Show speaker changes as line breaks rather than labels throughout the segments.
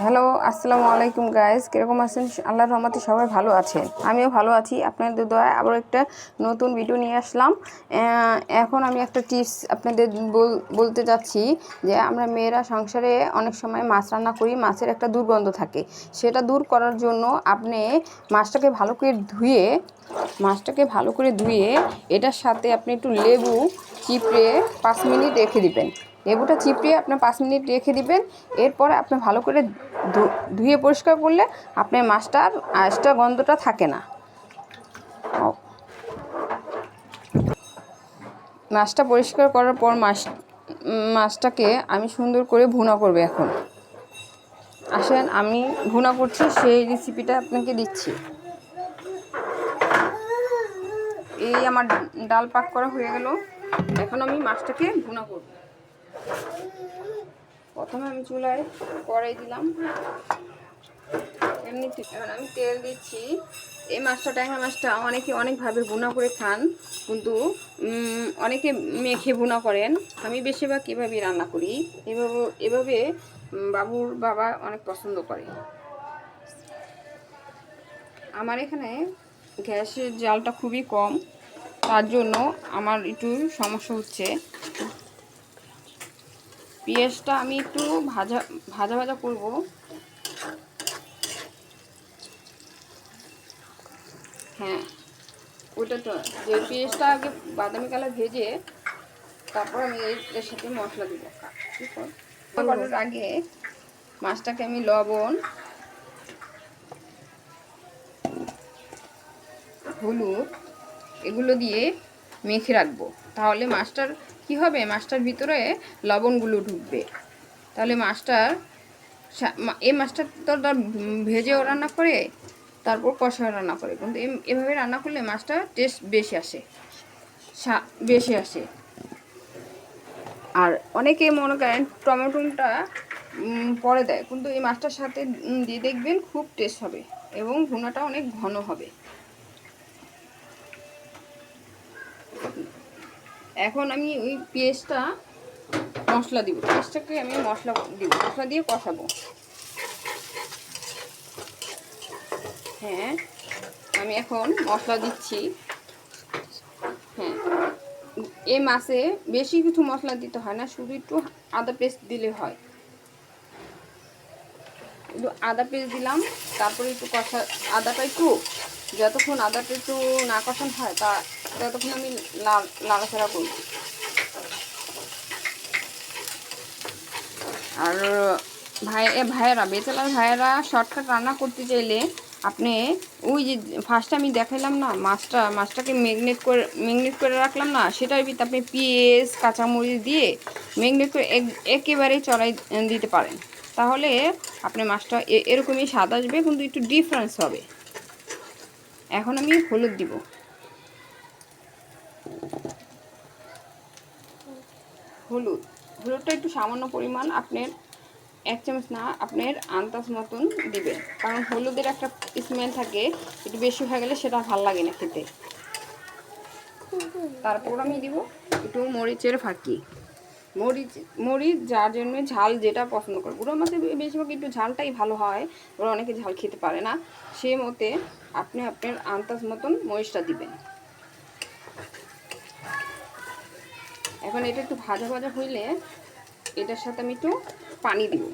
Hello, আসসালামু আলাইকুম guys কীরকম আছেন? আল্লাহর রহমতে সবাই ভালো আছেন। আমিও ভালো আছি। আপনাদের দোয়ায় আবার একটা নতুন ভিডিও নিয়ে আসলাম। এখন আমি একটা টিপস আপনাদের বল- বলতে যাচ্ছি যে আমরা মেয়েরা সংসারে অনেক সময় মাছ রান্না করি, মাছের একটা দুর্গন্ধ থাকে। সেটা দূর করার জন্য আপনি মাছটাকে ভালো করে ধুয়ে, মাছটাকে ভালো করে ধুয়ে এটার সাথে আপনি একটু লেবু, চিপড়ে পাঁচ মিনিট রেখে দিবেন। লেবুটা চিপড়িয়ে আপনি পাঁচ মিনিট রেখে দিবেন। এরপরে আপনি ভালো করে ধুয়ে পরিষ্কার করলে আপনার মাছটার আঁশটা গন্ধটা থাকে না। মাছটা পরিষ্কার করার পর মাছ, মাছটাকে আমি সুন্দর করে ভুনা করবে এখন। আসেন, আমি ভুনা করছি, সেই রেসিপিটা আপনাকে দিচ্ছি। এই আমার ডাল পাক করা হয়ে গেল। এখন আমি মাছটাকে ভুনা করব। প্রথমে আমি চুলায় কড়াই দিলাম। এমনি এবার আমি তেল দিচ্ছি। এই মাছটা, ট্যাংরা মাছটা অনেকে অনেকভাবে ভুনা করে খান, কিন্তু অনেকে মেখে ভুনা করেন। আমি বেশিরভাগ কীভাবে রান্না করি। এভাবে এভাবে বাবুর বাবা অনেক পছন্দ করে। আমার এখানে গ্যাসের জালটা খুবই কম। তার জন্য আমার একটু সমস্যা হচ্ছে। পেঁয়াজটা আমি একটু ভাজা ভাজা ভাজা করব হ্যাঁ ওটা তো, যে পেঁয়াজটা আগে বাদামি কালার ভেজে তারপর আমি এর- সাথে মশলা দিব? করার আগে মাছটাকে আমি লবণ, হলুদ, এগুলো দিয়ে মেখে রাখব। তাহলে মাছটার কি হবে? মাছটার ভিতরে লবণগুলো ঢুকবে। তাহলে মাছটার এই মাছটা তো তার ভেজেও রান্না করে, তারপর কষাও রান্না করে। কিন্তু এভাবে রান্না করলে মাছটা টেস্ট বেশি আসে। বেশি আসে। আর অনেকে মনে করেন টমেটোটা পরে দেয়। কিন্তু এই মাছটার সাথে দিয়ে দেখবেন খুব টেস্ট হবে এবং ভুনাটা অনেক ঘন হবে। এখন আমি ওই পেঁয়াজটা মশলা দিব। পেঁয়াজটাকে আমি মশলা দিব, মশলা দিয়ে কষাবো। হ্যাঁ আমি এখন মশলা দিচ্ছি। হ্যাঁ এই মাছে বেশি কিছু মশলা দিতে হয় না, শুধু একটু আদা পেস্ট দিলে হয়। একটু আদা পেস্ট দিলাম, তারপরে একটু কষা, আদাটা একটু যতক্ষণ আদাটা একটু না কষানো হয়, তা ততক্ষণ আমি লাল লাড়াচাড়া করব। আর ভাই ভাইয়েরা, বেচালার ভাইয়েরা শর্টকাট রান্না করতে চাইলে আপনি ওই যে ফার্স্টে আমি দেখাইলাম না, মাছটা, মাছটাকে ম্যাগনেট করে ম্যাগনেট করে রাখলাম না, সেটার ভিতরে আপনি পেঁয়াজ, কাঁচামরিচ দিয়ে ম্যাগনেট করে এক- একেবারেই চড়াই দিতে পারেন। তাহলে আপনি মাছটা এরকমই স্বাদ আসবে, কিন্তু একটু ডিফারেন্স হবে। এখন আমি হলুদ দিব। হলুদ। হলুদটা একটু সামান্য পরিমাণ আপনার এক চামচ না, আপনার আন্দাজ মতন দিবেন। কারণ হলুদের একটা স্মেল থাকে, একটু বেশি হয়ে গেলে সেটা ভালো লাগে না খেতে। তারপর আমি দিব একটু মরিচের ফাঁকি। মরিচ মরিচ, যার জন্য ঝাল যেটা পছন্দ করে। বুড়ো মাছে বেশিরভাগ একটু ঝালটাই ভালো হয়, ওরা অনেকে ঝাল খেতে পারে না। সে মতে আপনি আপনার আন্দাজ মতন মরিচটা দিবেন। এখন এটা একটু ভাজা ভাজা হইলে এটার সাথে আমি একটু পানি দিব।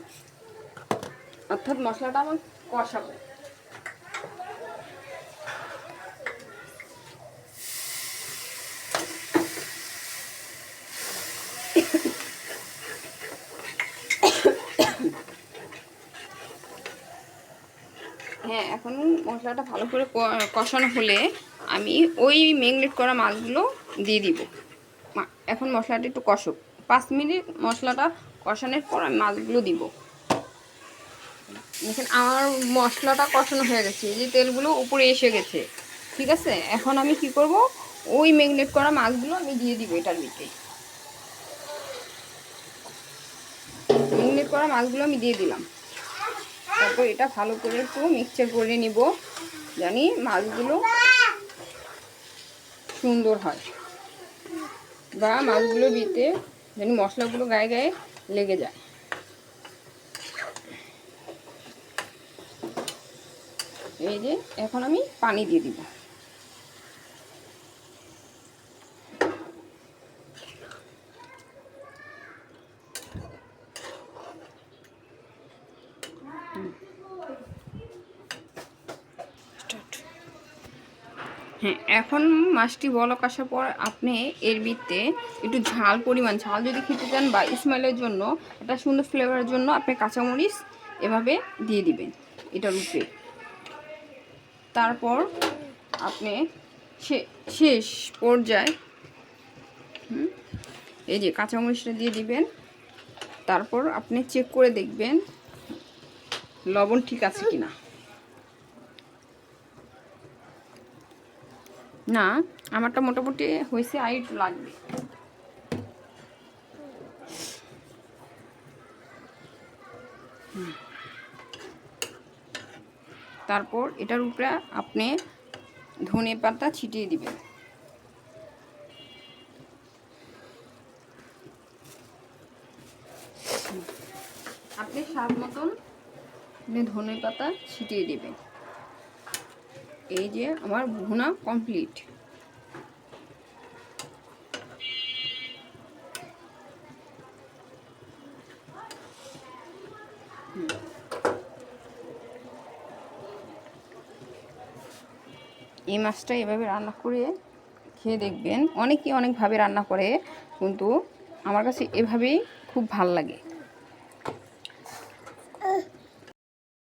অর্থাৎ মশলাটা আমার কষাবো। হ্যাঁ এখন মশলাটা ভালো করে কষানো হলে আমি ওই ম্যাগনেট করা মাছগুলো দিয়ে দিব। এখন মশলাটা একটু কষুক। পাঁচ মিনিট মশলাটা কষানোর পর আমি মাছগুলো দিব। দেখেন, আমার মশলাটা কষানো হয়ে গেছে। যে তেলগুলো উপরে এসে গেছে। ঠিক আছে? এখন আমি কি করব? ওই ম্যাগনেট করা মাছগুলো আমি দিয়ে দিব এটার ভিতরে। ম্যাগনেট করা মাছগুলো আমি দিয়ে দিলাম। তারপর এটা ভালো করে একটু মিক্সচার করে নিব, জানি মাছগুলো সুন্দর হয় বা মাছগুলো দিতে জানি মশলাগুলো গায়ে গায়ে লেগে যায়। এই যে এখন আমি পানি দিয়ে দিবো। হ্যাঁ এখন মাছটি বলক আসার পর আপনি এর ভিতরে একটু ঝাল পরিমাণ ঝাল যদি খেতে চান বা স্মেলের জন্য একটা সুন্দর ফ্লেভারের জন্য আপনি কাঁচামরিচ এভাবে দিয়ে দিবেন এটার উপরে। তারপর আপনি শেষ পর্যায়ে হুম, এই যে কাঁচামরিচটা দিয়ে দিবেন। তারপর আপনি চেক করে দেখবেন লবণ ঠিক আছে কিনা। না, আমারটা মোটামুটি হয়েছে একটু লাগবে। তারপর এটার উপরে আপনি ধনে পাতা ছিটিয়ে দিবেন। আপনি স্বাদ মতন ধনে পাতা ছিটিয়ে দিবেন। এই যে আমার ভুনা কমপ্লিট এই মাছটা এভাবে রান্না করে খেয়ে দেখবেন। অনেকে অনেকভাবে রান্না করে, কিন্তু আমার কাছে এভাবেই খুব ভালো লাগে।